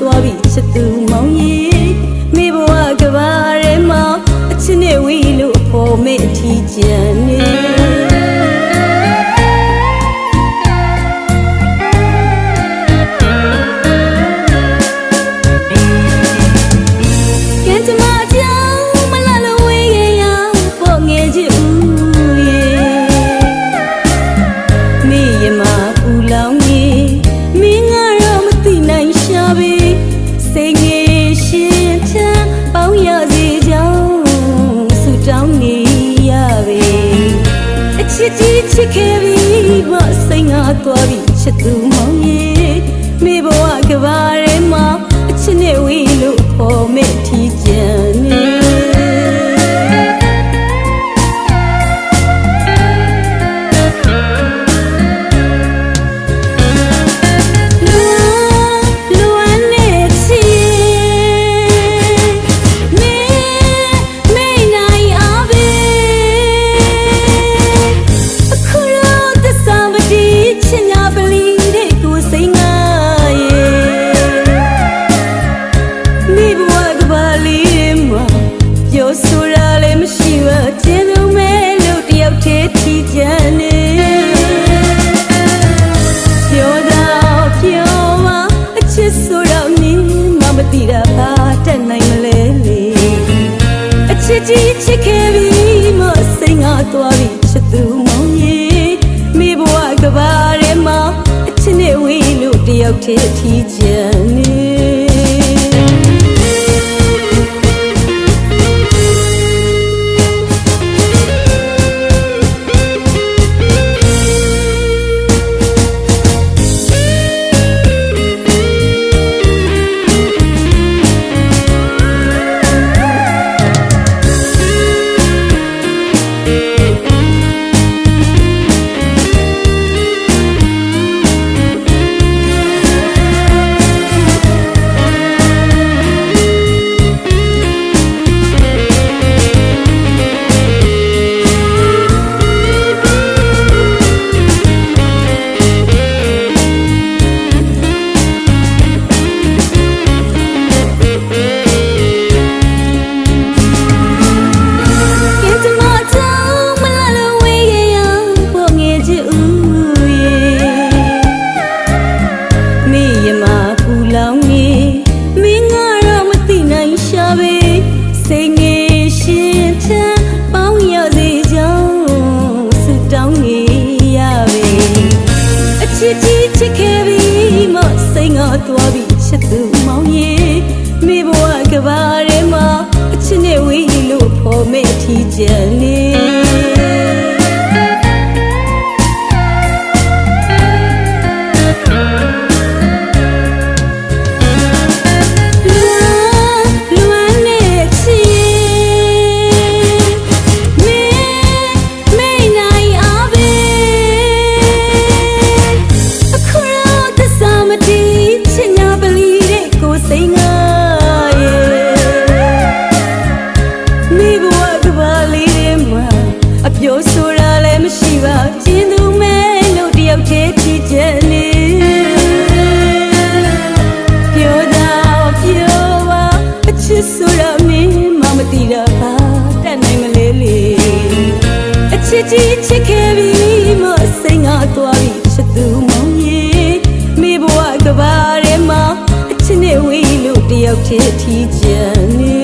သွားပြီချစ်သူမောင်ရီမိဘဝကဘာရဲမှာအချစ်နဲ့ဝီလို့ဖို့မေ့ထီကျန်နေ ချစ်ခဲ့ပြီးမှစိတ်ငါသွားပြီးချစ်သူမောင်ရဲ့မိဘဝကဘာရဲမှာအချစ်နဲ့ဝေးလို့ခေါ်မဲ့ထီးကျန် kid. စ်ကြီးချစ်ခဲ့ပြီးမှစိတ်ငါသွားပြီးချစ်သူမောင်ရဲ့မိဘကဘာရဲမှာအချစ် ချစ်ကြီးချစ်ခဲ့ပြီးမစိတ်ငါသွားပြီးချစ်သူမောင်ကြီးမိဘဝကဘာရဲမှာအချစ်နဲ့ဝေးလို့တယောက်ချစ်ထီးချင်နေ